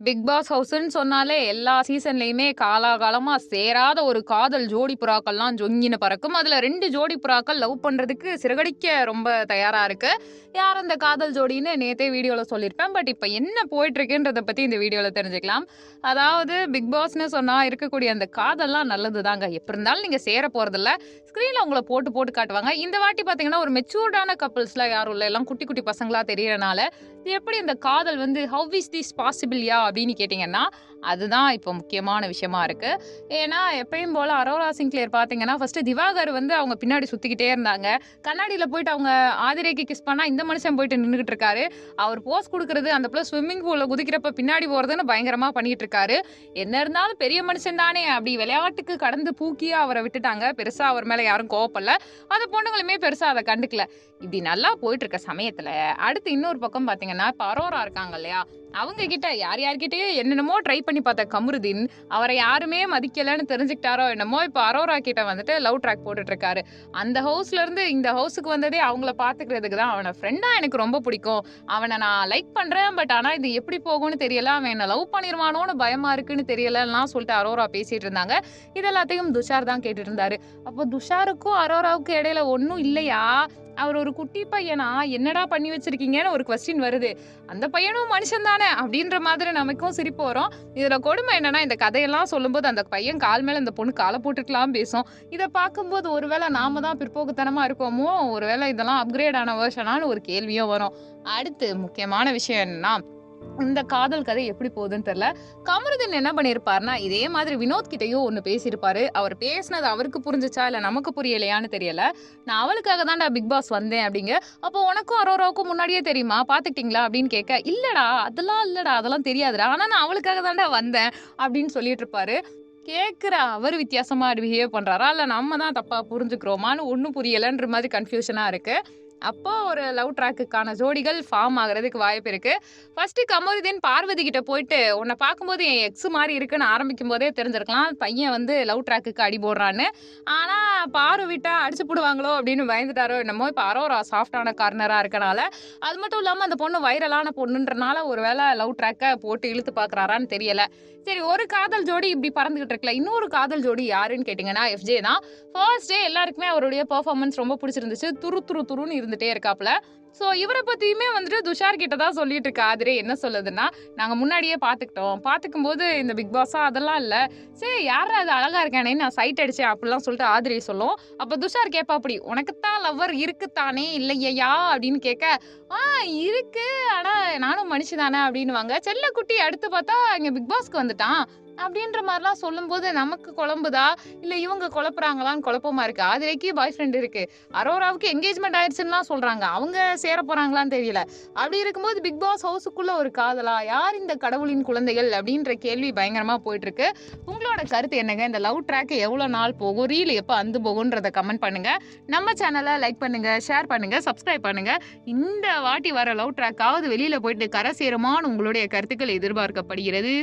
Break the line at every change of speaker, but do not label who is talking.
Big pass ஹவுஸ்ன்னு சொன்னாலே எல்லா சீசன்லயுமே காலாகாலமா சேராத ஒரு காதல் ஜோடி புறாக்கள்லாம் ஜொங்கின பறக்கும். அதுல ரெண்டு ஜோடி புறாக்கள் லவ் பண்றதுக்கு சிறகடிக்க ரொம்ப தயாரா இருக்கு. யார் அந்த காதல் ஜோடின்னு நேத்தே வீடியோல சொல்லியிருப்பேன். பட் இப்போ என்ன போயிட்டு இருக்குன்றத பத்தி இந்த வீடியோல தெரிஞ்சுக்கலாம். அதாவது பிக் பாஸ்னு சொன்னா இருக்கக்கூடிய அந்த காதல்லாம் நல்லது தாங்க எப்படி இருந்தாலும் நீங்க சேர போறதில்ல. ஸ்க்ரீனில் உங்களை போட்டு போட்டு காட்டுவாங்க. இந்த வாட்டி பாத்தீங்கன்னா ஒரு மெச்சூர்டான கப்பல்ஸ்லாம் யாரும் இல்லை எல்லாம் குட்டி குட்டி பசங்களா தெரியறனால எப்படி இந்த காதல் வந்து ஹவ் இஸ் திஸ் பாசிபிள்யா அப்படின்னு கேட்டிங்கன்னா அதுதான் இப்போ முக்கியமான விஷயமா இருக்குது ஏன்னா எப்பயும் போல் அரோரா சிங்க்ளியர் பார்த்தீங்கன்னா ஃபஸ்ட்டு திவாகர் வந்து அவங்க பின்னாடி சுற்றிக்கிட்டே இருந்தாங்க. கண்ணாடியில் போயிட்டு அவங்க ஆதிரேக்கு கிஸ் பண்ணால் இந்த மனுஷன் போயிட்டு நின்றுட்டு இருக்காரு. அவர் போஸ் கொடுக்குறது அந்த பிள்ளை ஸ்விம்மிங் பூலில் குதிக்கிறப்ப பின்னாடி போகிறதுன்னு பயங்கரமாக பண்ணிகிட்டு இருக்காரு. என்ன இருந்தாலும் பெரிய மனுஷன் தானே அப்படி விளையாட்டுக்கு கடந்து பூக்கியாக அவரை விட்டுட்டாங்க. பெருசாக அவர் மேலே யாரும் கோவப்படல. அந்த பொண்ணுங்களுமே பெருசாக அதை கண்டுக்கல. இப்படி நல்லா போயிட்டு இருக்க சமயத்தில் அடுத்து இன்னொரு பக்கம் பார்த்தீங்கன்னா இப்போ அரோரா இருக்காங்க இல்லையா? அவங்க கிட்ட யார் யார்கிட்டயோ என்னென்னமோ ட்ரை பண்ணி பார்த்த கமருதீன் அவரை யாருமே மதிக்கலைன்னு தெரிஞ்சுக்கிட்டாரோ என்னமோ இப்போ அரோரா கிட்ட வந்துட்டு லவ் ட்ராக் போட்டுட்டு இருக்காரு அந்த ஹவுஸ்ல இருந்து இந்த ஹவுஸுக்கு வந்ததே அவங்கள பாத்துக்கிறதுக்கு தான் அவனை ஃப்ரெண்டா எனக்கு ரொம்ப பிடிக்கும். அவனை நான் லைக் பண்றேன் பட் ஆனா இது எப்படி போகும்னு தெரியல. அவன் என்ன லவ் பண்ணிருவானோன்னு பயமா இருக்குன்னு தெரியலலாம் சொல்லிட்டு அரோரா பேசிட்டு இருந்தாங்க. இது எல்லாத்தையும் துஷார் தான் கேட்டுட்டு இருந்தாரு. அப்போ துஷாருக்கும் அரோராவுக்கும் இடையில ஒன்றும் இல்லையா? அவர் ஒரு குட்டி பையனா? என்னடா பண்ணி வச்சிருக்கீங்கன்னு ஒரு கொஸ்டின் வருது. அந்த பையனும் மனுஷன் தானே அப்படின்ற மாதிரி நமக்கும் சிரிப்பு வரும். இதுல கொடுமை என்னன்னா இந்த கதையெல்லாம் சொல்லும்போது அந்த பையன் கால் மேல இந்த பொண்ணு காலை போட்டுக்கலாம் பேசும். இதை பார்க்கும்போது ஒருவேளை நாம தான் பிற்போக்குத்தனமா இருக்கோமோ? ஒருவேளை இதெல்லாம் அப்கிரேட் ஆன வேர்ஷனான்னு ஒரு கேள்வியும் வரும். அடுத்து முக்கியமான விஷயம் என்னன்னா இந்த காதல் கதை எப்படி போகுதுன்னு தெரியல. கமருதன் என்ன பண்ணியிருப்பாருன்னா இதே மாதிரி வினோத் கிட்டயும் ஒன்று பேசியிருப்பாரு. அவர் பேசினது அவருக்கு புரிஞ்சுச்சா இல்லை நமக்கு புரியலையான்னு தெரியல. நான் அவளுக்காக தான்டா பிக் பாஸ் வந்தேன் அப்படிங்க. அப்போ உனக்கும் அரோராவுக்கும் முன்னாடியே தெரியுமா? பார்த்துக்கிட்டீங்களா அப்படின்னு கேட்க இல்லடா அதெல்லாம் இல்லடா அதெல்லாம் தெரியாதுடா. ஆனால் நான் அவளுக்காக தான்டா வந்தேன் அப்படின்னு சொல்லிட்டு இருப்பாரு. கேட்குற அவர் வித்தியாசமாக பிஹேவ் பண்ணுறாரா இல்லை நம்ம தான் தப்பாக புரிஞ்சுக்கிறோமான்னு ஒன்றும் புரியலைன்ற மாதிரி கன்ஃபியூஷனாக இருக்குது அப்போ ஒரு லவ் ட்ராக்குக்கான ஜோடிகள் ஃபார்ம் ஆகிறதுக்கு வாய்ப்பு இருக்கு. ஃபர்ஸ்ட் கமருதீன் பார்வதி கிட்ட போயிட்டு உன்னை பார்க்கும்போது என் எக்ஸ் மாதிரி இருக்குன்னு ஆரம்பிக்கும் போதே தெரிஞ்சிருக்கலாம். பையன் வந்து லவ் ட்ராக்குக்கு அடி போடுறான்னு. ஆனா பாரு விட்டா அடிச்சு போடுவாங்களோ அப்படின்னு பயந்துட்டாரோ என்னமோ. இப்போ அரோரா சாஃப்டான கார்னரா இருக்கனால. அது மட்டும் இல்லாம அந்த பொண்ணு வைரலான பொண்ணுன்றனால ஒருவேளை லவ் ட்ராக்கை போட்டு இழுத்து பார்க்குறாரான்னு தெரியல. சரி ஒரு காதல் ஜோடி இப்படி பறந்துகிட்டு இருக்கல இன்னொரு காதல் ஜோடி யாருன்னு கேட்டிங்கன்னா எஃப்ஜே தான். ஃபர்ஸ்ட் டே எல்லாருக்குமே அவருடைய பர்ஃபார்மன்ஸ் ரொம்ப பிடிச்சிருந்துச்சு. துரு துரு துருன்னு இருந்துட்டே இருக்காப்ல ஸோ இவரை பற்றியுமே வந்துட்டு துஷார் கிட்ட தான் சொல்லிட்டு இருக்கா ஆதிரே. என்ன சொல்லுதுன்னா நாங்கள் முன்னாடியே பார்த்துக்கிட்டோம் பார்த்துக்கும் போது இந்த பிக் பாஸா அதெல்லாம் இல்லை. சரி யார் அது அழகா இருக்கானே நான் சைட் அடிச்சேன் அப்படிலாம் சொல்லிட்டு ஆதிரியை சொல்லும். அப்போ துஷார் கேட்பா அப்படி உனக்குத்தான் லவ்வர் இருக்குத்தானே இல்லையா அப்படின்னு கேட்க ஆ இருக்கு. ஆனால் நானும் மனுஷதானே அப்படின்னுவாங்க. செல்லக்குட்டி அடுத்து பார்த்தா இங்கே பிக் பாஸ்க்கு வந்துட்டான். அப்படின்ற மாதிரிலாம் சொல்லும்போது நமக்கு குழம்புதா? இல்லை இவங்க குழப்புறாங்களான்னு குழப்பமா இருக்கு. ஆதிரைக்கு பாய் ஃப்ரெண்ட் இருக்கு. அரோராவுக்கு என்கேஜ்மெண்ட் ஆயிடுச்சுன்னுலாம் சொல்றாங்க. அவங்க சேர போறாங்களான்னு தெரியல. அப்படி இருக்கும்போது பிக் பாஸ் ஹவுஸுக்குள்ள ஒரு காதலா? யார் இந்த கடவுளின் குழந்தைகள்? அப்படின்ற கேள்வி பயங்கரமா போயிட்டு இருக்கு உங்களோட கருத்து என்னங்க? இந்த லவ் ட்ராக் எவ்வளோ நாள் போகும்? ரீல் எப்போ அந்து போகும்ன்றதை கமெண்ட் பண்ணுங்க. நம்ம சேனலை லைக் பண்ணுங்க ஷேர் பண்ணுங்க சப்ஸ்கிரைப் பண்ணுங்க. இந்த வாட்டி வர லவ் ட்ராக்காவது வெளியில போயிட்டு கரை சேருமான்னு உங்களுடைய கருத்துக்கள் எதிர்பார்க்கப்படுகிறது.